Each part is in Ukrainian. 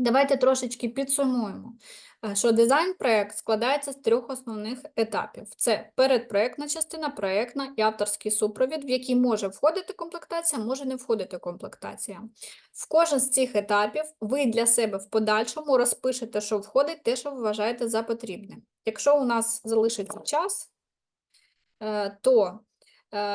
Давайте трошечки підсумуємо, е, що дизайн-проект складається з трьох основних етапів: це передпроектна частина, проектна і авторський супровід, в який може входити комплектація, може не входити комплектація. В кожен з цих етапів ви для себе в подальшому розпишете, що входить те, що ви вважаєте за потрібне. Якщо у нас залишиться час, е, то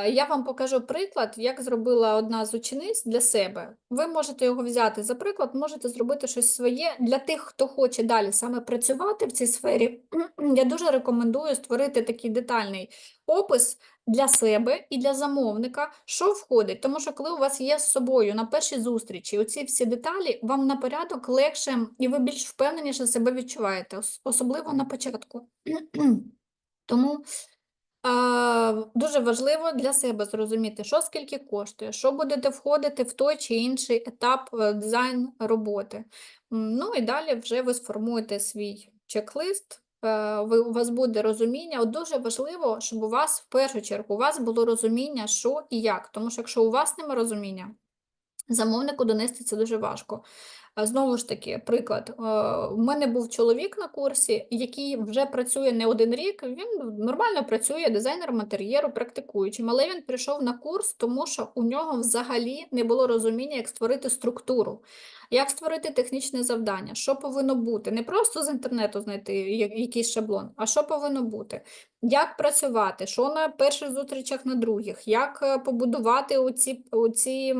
Я вам покажу приклад, як зробила одна з учениць для себе. Ви можете його взяти за приклад, можете зробити щось своє. Для тих, хто хоче далі саме працювати в цій сфері, я дуже рекомендую створити такий детальний опис для себе і для замовника, що входить. Тому що коли у вас є з собою на першій зустрічі оці всі деталі, вам на порядок легше і ви більш впевненіше себе відчуваєте, особливо на початку. Тому Дуже важливо для себе зрозуміти, що скільки коштує, що будете входити в той чи інший етап е, дизайн роботи. Ну і далі вже ви сформуєте свій чек-лист, е, ви, у вас буде розуміння. От дуже важливо, щоб у вас в першу чергу у вас було розуміння, що і як. Тому що якщо у вас немає розуміння, замовнику донести це дуже важко. Знову ж таки, приклад. е, У мене був чоловік на курсі, який вже працює не один рік. Він нормально працює дизайнером інтер'єру, практикуючим, але він прийшов на курс, тому що у нього взагалі не було розуміння, як створити структуру, як створити технічне завдання, що повинно бути. Не просто з інтернету знайти якийсь шаблон, а що повинно бути. Як працювати, що на перших зустрічах, на других, як е, побудувати оці, оці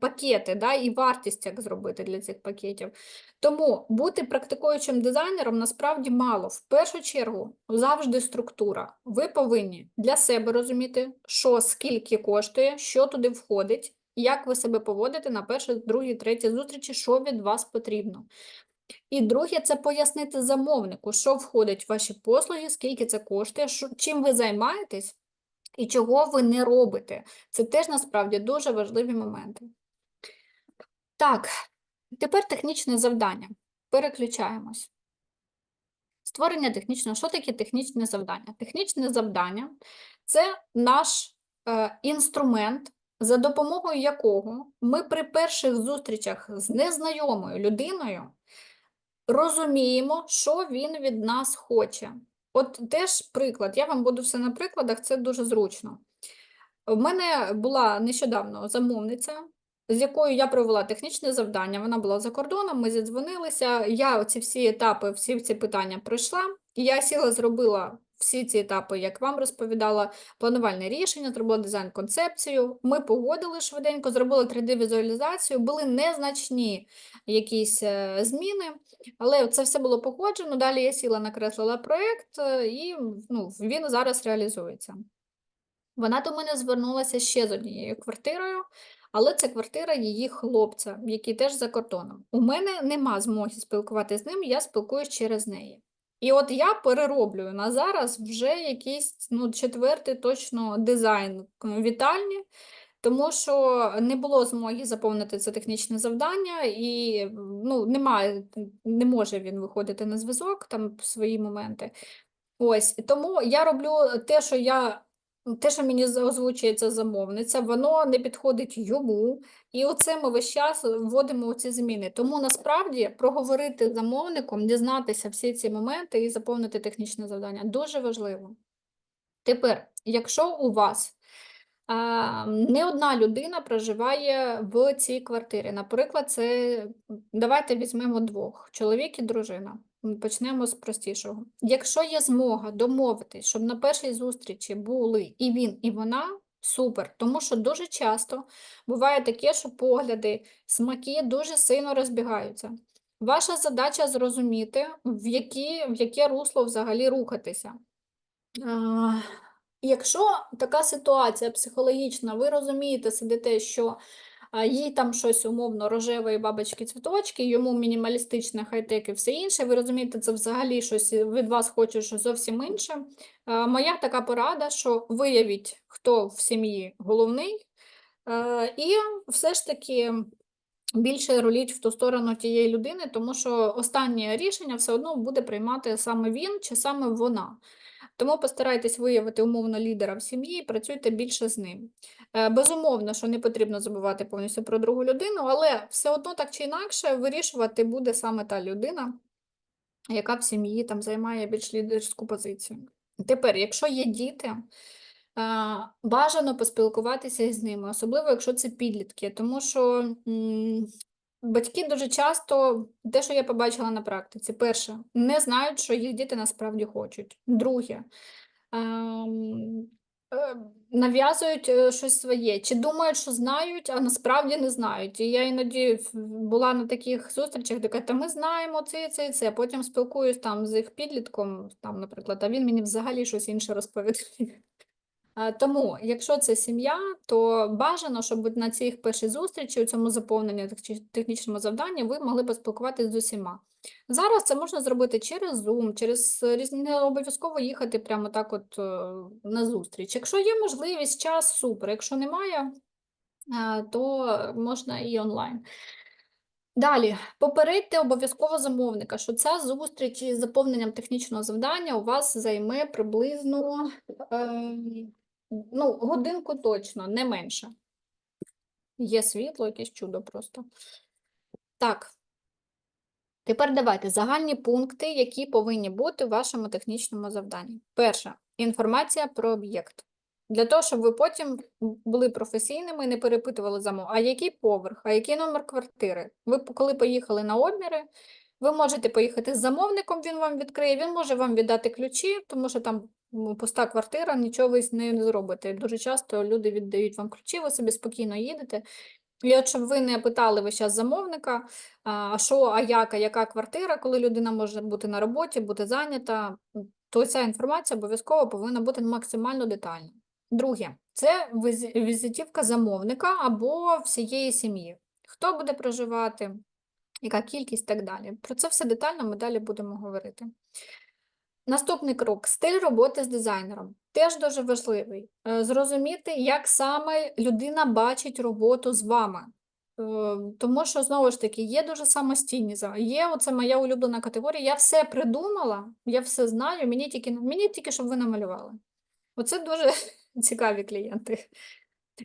пакети, да, і вартість як зробити для цих пакетів. Тому бути практикуючим дизайнером насправді мало. В першу чергу завжди структура. Ви повинні для себе розуміти, що скільки коштує, що туди входить, як ви себе поводите на першій, другій, третій зустрічі, що від вас потрібно. І друге, це пояснити замовнику, що входить в ваші послуги, скільки це коштує, чим ви займаєтесь і чого ви не робите. Це теж насправді дуже важливі моменти. Так, тепер технічне завдання. Переключаємось. Створення технічного. Що таке технічне завдання? Технічне завдання це наш е, інструмент, за допомогою якого ми при перших зустрічах з незнайомою людиною розуміємо, що він від нас хоче. От теж приклад, я вам буду все на прикладах, це дуже зручно. У мене була нещодавно замовниця, з якою я провела технічне завдання. Вона була за кордоном, ми зідзвонилися. Я оці всі етапи, всі ці питання пройшла. І я сіла, зробила всі ці етапи, як вам розповідала, планувальне рішення, зробила дизайн-концепцію. Ми погодили швиденько, зробили 3D-візуалізацію, були незначні якісь е, зміни, але це все було погоджено. Далі я сіла, накреслила проєкт, е, і ну, він зараз реалізується. Вона до мене звернулася ще з однією квартирою, але це квартира її хлопця, який теж за кордоном. У мене нема змоги спілкуватися з ним, я спілкуюсь через неї. І от я перероблюю на зараз вже якийсь ну, четвертий точно дизайн вітальні, тому що не було змоги заповнити це технічне завдання, і ну, немає, не може він виходити на зв'язок, там свої моменти. Ось, тому я роблю те, що я. Те, що мені з- озвучує ця замовниця, воно не підходить йому, і оце ми весь час вводимо ці зміни. Тому насправді проговорити з замовником, дізнатися всі ці моменти і заповнити технічне завдання дуже важливо. Тепер, якщо у вас а, не одна людина проживає в цій квартирі, наприклад, це давайте візьмемо двох: чоловік і дружина. Почнемо з простішого. Якщо є змога домовитись, щоб на першій зустрічі були і він, і вона, супер. Тому що дуже часто буває таке, що погляди, смаки дуже сильно розбігаються. Ваша задача зрозуміти, в які, в яке русло взагалі рухатися. А, Якщо така ситуація психологічна, ви розумієте, сидите, що їй там щось умовно рожевої бабочки цвіточки, йому мінімалістичне хай-тек і все інше, ви розумієте, це взагалі щось від вас хоче щось зовсім інше. А, Моя така порада, що виявіть, хто в сім'ї головний, е, і все ж таки більше роліть в ту сторону тієї людини, тому що останнє рішення все одно буде приймати саме він чи саме вона. Тому постарайтесь виявити умовно лідера в сім'ї і працюйте більше з ним. Е, Безумовно, що не потрібно забувати повністю про другу людину, але все одно так чи інакше вирішувати буде саме та людина, яка в сім'ї там займає більш лідерську позицію. Тепер, якщо є діти, е, бажано поспілкуватися із ними, особливо якщо це підлітки, тому що батьки дуже часто, те, що я побачила на практиці, перше, не знають, що їх діти насправді хочуть. Друге, ем, е, нав'язують е, щось своє, чи думають, що знають, а насправді не знають. І я іноді була на таких зустрічах, де кажуть, та ми знаємо це, це і це. Потім спілкуюсь там з їх підлітком, там, наприклад, а він мені взагалі щось інше розповідає. А, Тому, якщо це сім'я, то бажано, щоб на цих першій зустрічі, у цьому заповненні технічному завданні, ви могли поспілкуватися з усіма. Зараз це можна зробити через Zoom, через е, різні, не обов'язково їхати прямо так от е, на зустріч. Якщо є можливість, час, супер. Якщо немає, е, то можна і онлайн. Далі, попередьте обов'язково замовника, що ця зустріч із заповненням технічного завдання у вас займе приблизно ем, ну, годинку точно, не менше. Є світло, якесь чудо просто. Так. Тепер давайте загальні пункти, які повинні бути в вашому технічному завданні. Перше інформація про об'єкт. Для того, щоб ви потім були професійними і не перепитували замов, а який поверх, а який номер квартири. Ви коли поїхали на обміри, ви можете поїхати з замовником, він вам відкриє, він може вам віддати ключі, тому що там пуста квартира, нічого ви з нею не зробите. Дуже часто люди віддають вам ключі, ви собі спокійно їдете. І от щоб ви не питали ви зараз замовника, а що, а як, а яка квартира, коли людина може бути на роботі, бути зайнята, то ця інформація обов'язково повинна бути максимально детальна. Друге, це візитівка замовника або всієї сім'ї. Хто буде проживати, яка кількість і так далі. Про це все детально ми далі будемо говорити. Наступний крок стиль роботи з дизайнером. Теж дуже важливий. Е, Зрозуміти, як саме людина бачить роботу з вами. Е, Тому що, знову ж таки, є дуже самостійні. Є оце моя улюблена категорія. Я все придумала, я все знаю, мені тільки, мені тільки щоб ви намалювали. Оце дуже цікаві клієнти.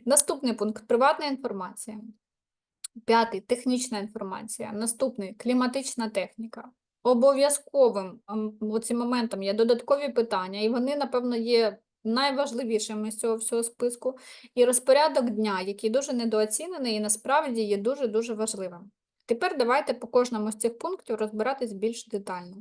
Наступний пункт приватна інформація. П'ятий технічна інформація. Наступний кліматична техніка. Обов'язковим цим моментом є додаткові питання, і вони, напевно, є найважливішими з цього всього списку. І розпорядок дня, який дуже недооцінений і насправді є дуже-дуже важливим. Тепер давайте по кожному з цих пунктів розбиратись більш детально.